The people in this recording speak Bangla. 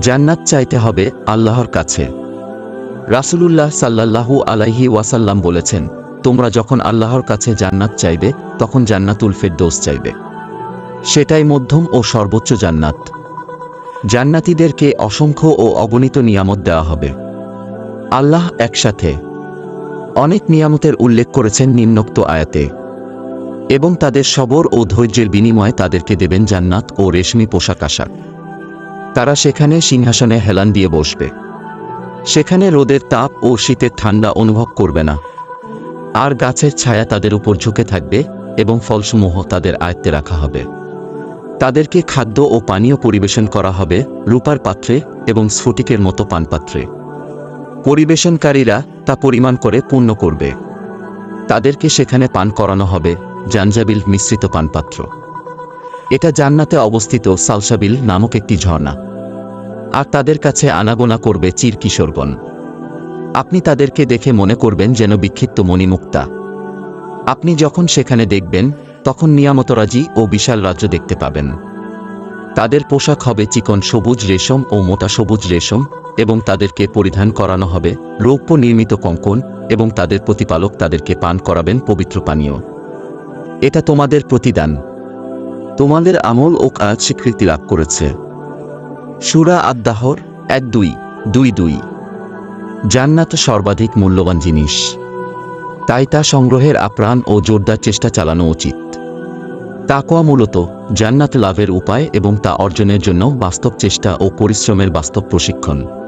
জান্নাত চাইতে হবে আল্লাহর কাছে। রাসূলুল্লাহ সাল্লাল্লাহু আলাইহি ওয়াসাল্লাম বলেছেন, তোমরা যখন আল্লাহর কাছে জান্নাত চাইবে, তখন জান্নাতুল ফেরদৌস চাইবে। সেটাই মধ্যম ও সর্বোচ্চ জান্নাত। জান্নাতীদেরকে অসংখ্য ও অগণিত নিয়ামত দেওয়া হবে। আল্লাহ একসাথে অনেক নিয়ামতের উল্লেখ করেছেন নিম্নোক্ত আয়াতে। এবং তাদের সবর ও ধৈর্যের বিনিময়ে তাদেরকে দেবেন জান্নাত ও রেশমি পোশাক আশাক। তারা সেখানে সিংহাসনে হেলান দিয়ে বসবে। সেখানে রোদের তাপ ও শীতের ঠান্ডা অনুভব করবে না। আর গাছের ছায়া তাদের উপর ঝুঁকে থাকবে এবং ফলসমূহ তাদের আয়ত্তে রাখা হবে। তাদেরকে খাদ্য ও পানীয় পরিবেশন করা হবে রূপার পাত্রে এবং স্ফটিকের মতো পানপাত্রে পরিবেশনকারীরা তা পরিমাণ করে পূর্ণ করবে। তাদেরকে সেখানে পান করানো হবে জাঞ্জাবিল মিশ্রিত পানপাত্র। এটা জান্নাতে অবস্থিত সালসাবিল নামক একটি ঝর্ণা। আর তাদের কাছে আনাগোনা করবে চির কিশোরগণ। আপনি তাদেরকে দেখে মনে করবেন যেন বিক্ষিপ্ত মণিমুক্তা। আপনি যখন সেখানে দেখবেন, তখন নিয়ামতরাজি ও বিশাল রাজ্য দেখতে পাবেন। তাদের পোশাক হবে চিকন সবুজ রেশম ও মোটা সবুজ রেশম এবং তাদেরকে পরিধান করানো হবে রৌপ্য নির্মিত কঙ্কন এবং তাদের প্রতিপালক তাদেরকে পান করাবেন পবিত্র পানীয়। এটা তোমাদের প্রতিদান। তোমাদের আমল ও কাজ স্বীকৃতি লাভ করেছে। সুরা আদ্দাহর এক দুই দুই দুই। জান্নাত সর্বাধিক মূল্যবান জিনিস। তাই তা সংগ্রহের আপ্রাণ ও জোরদার চেষ্টা চালানো উচিত। তাকোয়া মূলত জান্নাত লাভের উপায় এবং তা অর্জনের জন্য বাস্তব চেষ্টা ও পরিশ্রমের বাস্তব প্রশিক্ষণ।